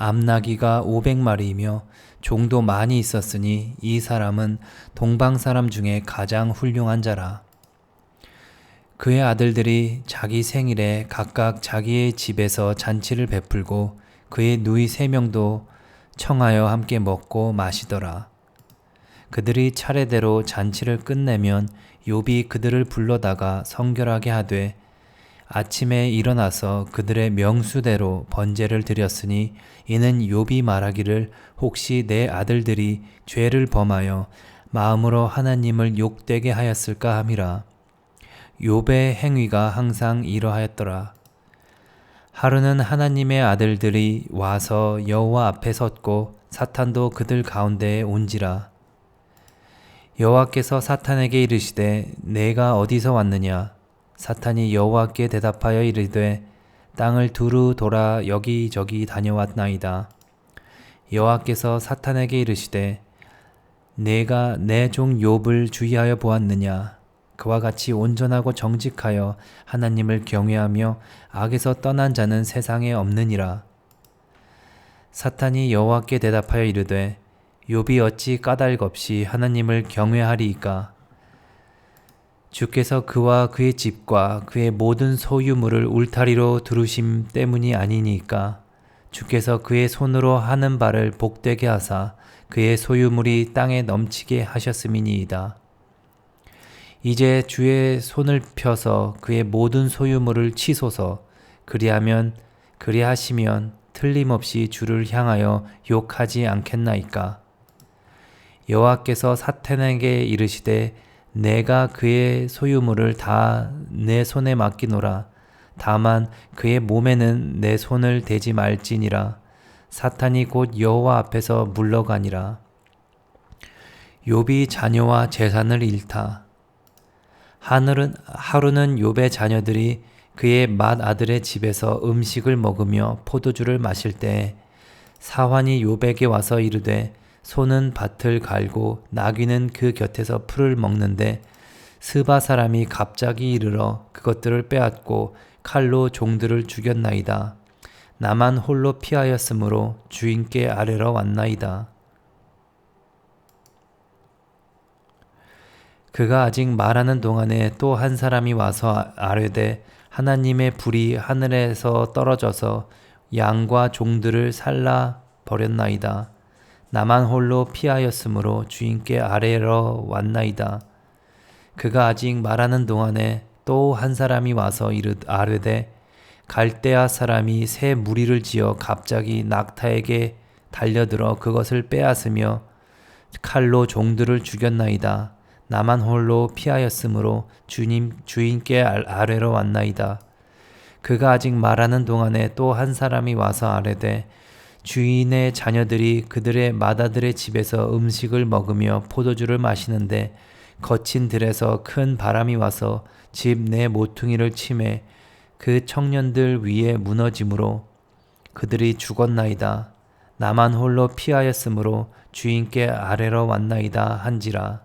암나기가 오백 마리이며 종도 많이 있었으니 이 사람은 동방 사람 중에 가장 훌륭한 자라. 그의 아들들이 자기 생일에 각각 자기의 집에서 잔치를 베풀고 그의 누이 세 명도 청하여 함께 먹고 마시더라. 그들이 차례대로 잔치를 끝내면 욥이 그들을 불러다가 성결하게 하되 아침에 일어나서 그들의 명수대로 번제를 드렸으니 이는 욥이 말하기를 혹시 내 아들들이 죄를 범하여 마음으로 하나님을 욕되게 하였을까 함이라. 욥의 행위가 항상 이러하였더라. 하루는 하나님의 아들들이 와서 여호와 앞에 섰고 사탄도 그들 가운데에 온지라. 여호와께서 사탄에게 이르시되 내가 어디서 왔느냐 사탄이 여호와께 대답하여 이르되 땅을 두루 돌아 여기저기 다녀왔나이다. 여호와께서 사탄에게 이르시되 내가 내 종 욥을 주의하여 보았느냐 그와 같이 온전하고 정직하여 하나님을 경외하며 악에서 떠난 자는 세상에 없느니라. 사탄이 여호와께 대답하여 이르되 욥이 어찌 까닭 없이 하나님을 경외하리이까 주께서 그와 그의 집과 그의 모든 소유물을 울타리로 두르심 때문이 아니니까 주께서 그의 손으로 하는 바를 복되게 하사 그의 소유물이 땅에 넘치게 하셨음이니이다. 이제 주의 손을 펴서 그의 모든 소유물을 치소서 그리하면 그리하시면 틀림없이 주를 향하여 욕하지 않겠나이까 여호와께서 사탄에게 이르시되 내가 그의 소유물을 다 내 손에 맡기노라. 다만 그의 몸에는 내 손을 대지 말지니라. 사탄이 곧 여호와 앞에서 물러가니라. 욥이 자녀와 재산을 잃다. 하늘은 하루는 욥의 자녀들이 그의 맏 아들의 집에서 음식을 먹으며 포도주를 마실 때 사환이 욥에게 와서 이르되 소는 밭을 갈고 나귀는 그 곁에서 풀을 먹는데 스바 사람이 갑자기 이르러 그것들을 빼앗고 칼로 종들을 죽였나이다. 나만 홀로 피하였으므로 주인께 아래러 왔나이다. 그가 아직 말하는 동안에 또 한 사람이 와서 아뢰되 하나님의 불이 하늘에서 떨어져서 양과 종들을 살라 버렸나이다. 나만 홀로 피하였으므로 주인께 아래러 왔나이다. 그가 아직 말하는 동안에 또 한 사람이 와서 이르 아뢰되 갈대아 사람이 새 무리를 지어 갑자기 낙타에게 달려들어 그것을 빼앗으며 칼로 종들을 죽였나이다. 나만 홀로 피하였으므로 주님 주인께 아래로 왔나이다. 그가 아직 말하는 동안에 또 한 사람이 와서 아뢰되 주인의 자녀들이 그들의 마다들의 집에서 음식을 먹으며 포도주를 마시는데 거친 들에서 큰 바람이 와서 집 내 모퉁이를 침해 그 청년들 위에 무너짐으로 그들이 죽었나이다. 나만 홀로 피하였으므로 주인께 아래로 왔나이다 한지라.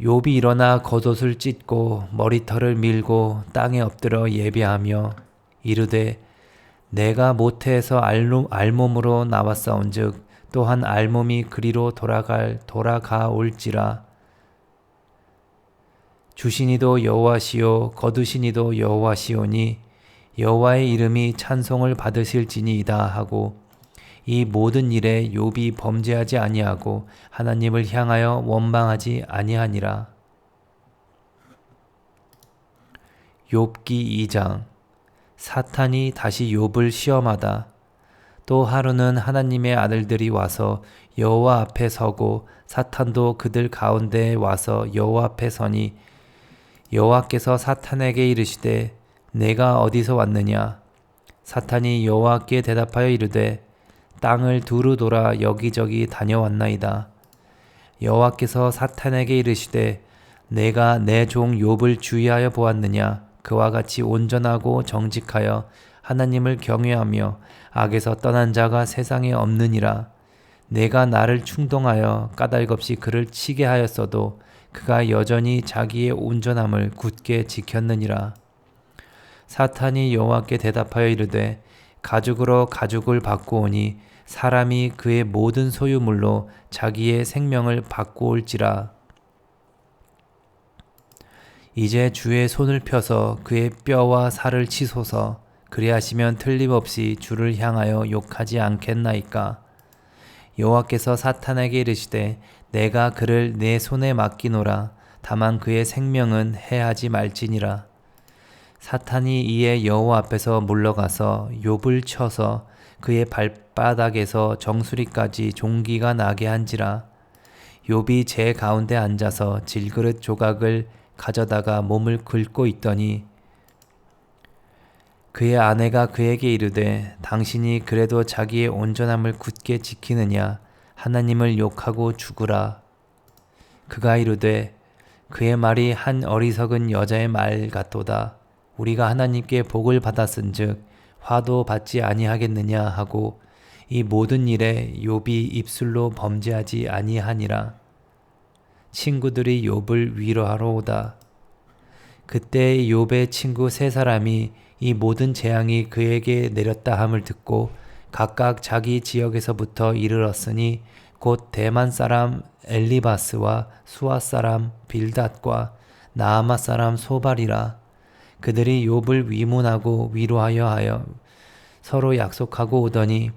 욥이 일어나 겉옷을 찢고 머리털을 밀고 땅에 엎드려 예배하며 이르되 내가 모태에서 알몸으로 나왔사온즉 또한 알몸이 그리로 돌아갈 돌아가 올지라. 주신이도 여호와시요 거두신이도 여호와시오니 여호와의 이름이 찬송을 받으실지니이다 하고 이 모든 일에 욥이 범죄하지 아니하고 하나님을 향하여 원망하지 아니하니라. 욥기 2장 사탄이 다시 욥을 시험하다. 또 하루는 하나님의 아들들이 와서 여호와 앞에 서고 사탄도 그들 가운데에 와서 여호와 앞에 서니 여호와께서 사탄에게 이르시되 내가 어디서 왔느냐 사탄이 여호와께 대답하여 이르되 땅을 두루 돌아 여기저기 다녀왔나이다. 여호와께서 사탄에게 이르시되 내가 내 종 욥을 주의하여 보았느냐 그와 같이 온전하고 정직하여 하나님을 경외하며 악에서 떠난 자가 세상에 없느니라 내가 나를 충동하여 까닭없이 그를 치게 하였어도 그가 여전히 자기의 온전함을 굳게 지켰느니라 사탄이 여호와께 대답하여 이르되 가죽으로 가죽을 바꾸오니 사람이 그의 모든 소유물로 자기의 생명을 바꾸올지라. 이제 주의 손을 펴서 그의 뼈와 살을 치소서 그리하시면 틀림없이 주를 향하여 욕하지 않겠나이까. 여호와께서 사탄에게 이르시되 내가 그를 내 손에 맡기노라 다만 그의 생명은 해하지 말지니라. 사탄이 이에 여호와 앞에서 물러가서 욥을 쳐서 그의 발바닥에서 정수리까지 종기가 나게 한지라 욥이 제 가운데 앉아서 질그릇 조각을 가져다가 몸을 긁고 있더니 그의 아내가 그에게 이르되 당신이 그래도 자기의 온전함을 굳게 지키느냐? 하나님을 욕하고 죽으라. 그가 이르되 그의 말이 한 어리석은 여자의 말 같도다. 우리가 하나님께 복을 받았은즉 화도 받지 아니하겠느냐? 하고 이 모든 일에 욥이 입술로 범죄하지 아니하니라 친구들이 욥을 위로하러 오다. 그때 욥의 친구 세 사람이 이 모든 재앙이 그에게 내렸다 함을 듣고 각각 자기 지역에서부터 이르렀으니 곧 대만 사람 엘리바스와 수아 사람 빌닷과 나아마 사람 소발이라. 그들이 욥을 위문하고 위로하여 하여 서로 약속하고 오더니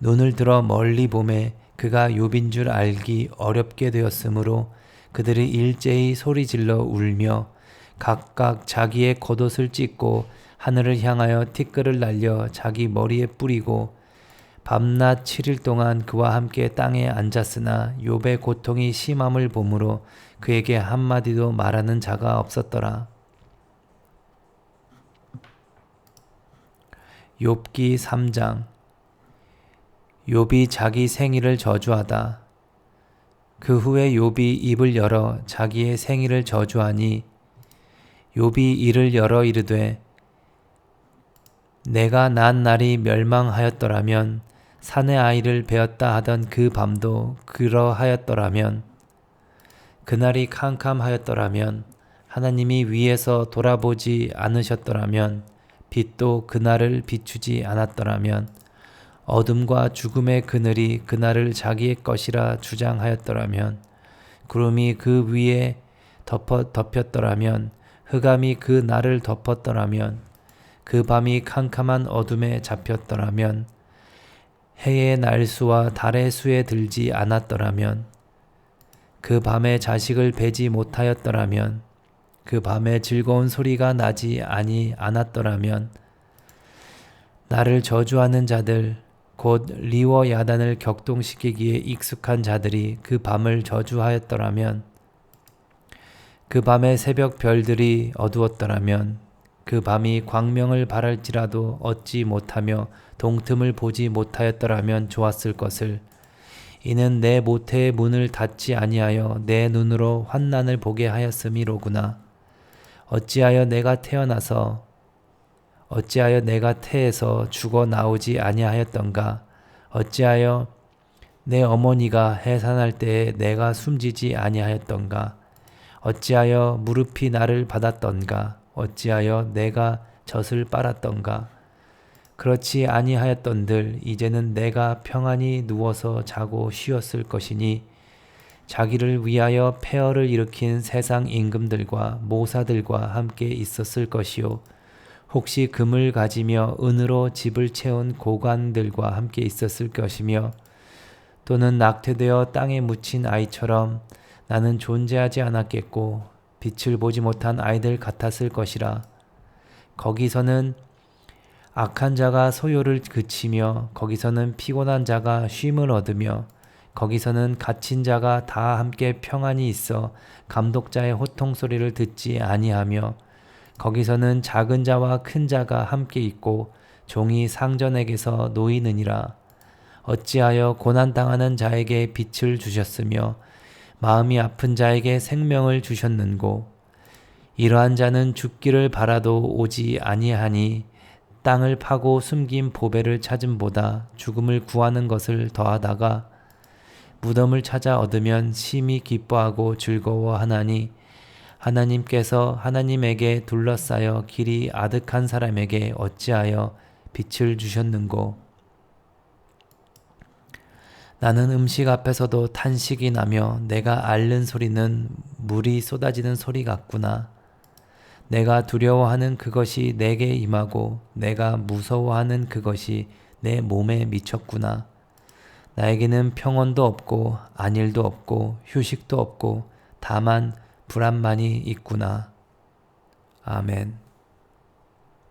눈을 들어 멀리 봄에 그가 욥인 줄 알기 어렵게 되었으므로 그들이 일제히 소리질러 울며 각각 자기의 겉옷을 찢고 하늘을 향하여 티끌을 날려 자기 머리에 뿌리고 밤낮 7일 동안 그와 함께 땅에 앉았으나 욥의 고통이 심함을 보므로 그에게 한마디도 말하는 자가 없었더라. 욥기 3장 욥이 자기 생일을 저주하다. 그 후에 욥이 입을 열어 자기의 생일을 저주하니 욥이 이를 열어 이르되 내가 난 날이 멸망하였더라면 산의 아이를 베었다 하던 그 밤도 그러하였더라면 그날이 캄캄하였더라면 하나님이 위에서 돌아보지 않으셨더라면 빛도 그날을 비추지 않았더라면 어둠과 죽음의 그늘이 그날을 자기의 것이라 주장하였더라면 구름이 그 위에 덮어 덮였더라면 흑암이 그 날을 덮었더라면 그 밤이 캄캄한 어둠에 잡혔더라면 해의 날수와 달의 수에 들지 않았더라면 그 밤에 자식을 베지 못하였더라면 그 밤에 즐거운 소리가 나지 아니 않았더라면 나를 저주하는 자들 곧 리워 야단을 격동시키기에 익숙한 자들이 그 밤을 저주하였더라면 그 밤에 새벽 별들이 어두웠더라면 그 밤이 광명을 바랄지라도 얻지 못하며 동틈을 보지 못하였더라면 좋았을 것을 이는 내 모태의 문을 닫지 아니하여 내 눈으로 환난을 보게 하였음이로구나. 어찌하여 내가 태어나서 어찌하여 내가 태에서 죽어 나오지 아니하였던가? 어찌하여 내 어머니가 해산할 때에 내가 숨지지 아니하였던가? 어찌하여 무릎이 나를 받았던가? 어찌하여 내가 젖을 빨았던가? 그렇지 아니하였던들 이제는 내가 평안히 누워서 자고 쉬었을 것이니 자기를 위하여 폐허를 일으킨 세상 임금들과 모사들과 함께 있었을 것이요 혹시 금을 가지며 은으로 집을 채운 고관들과 함께 있었을 것이며 또는 낙태되어 땅에 묻힌 아이처럼 나는 존재하지 않았겠고 빛을 보지 못한 아이들 같았을 것이라. 거기서는 악한 자가 소요를 그치며 거기서는 피곤한 자가 쉼을 얻으며 거기서는 갇힌 자가 다 함께 평안히 있어 감독자의 호통 소리를 듣지 아니하며 거기서는 작은 자와 큰 자가 함께 있고 종이 상전에게서 놓이느니라. 어찌하여 고난당하는 자에게 빛을 주셨으며 마음이 아픈 자에게 생명을 주셨는고? 이러한 자는 죽기를 바라도 오지 아니하니 땅을 파고 숨긴 보배를 찾음보다 죽음을 구하는 것을 더하다가 무덤을 찾아 얻으면 심히 기뻐하고 즐거워하나니 하나님께서 하나님에게 둘러싸여 길이 아득한 사람에게 어찌하여 빛을 주셨는고 나는 음식 앞에서도 탄식이 나며 내가 앓는 소리는 물이 쏟아지는 소리 같구나. 내가 두려워하는 그것이 내게 임하고 내가 무서워하는 그것이 내 몸에 미쳤구나. 나에게는 평온도 없고 안일도 없고 휴식도 없고 다만 불안만이 있구나. 아멘.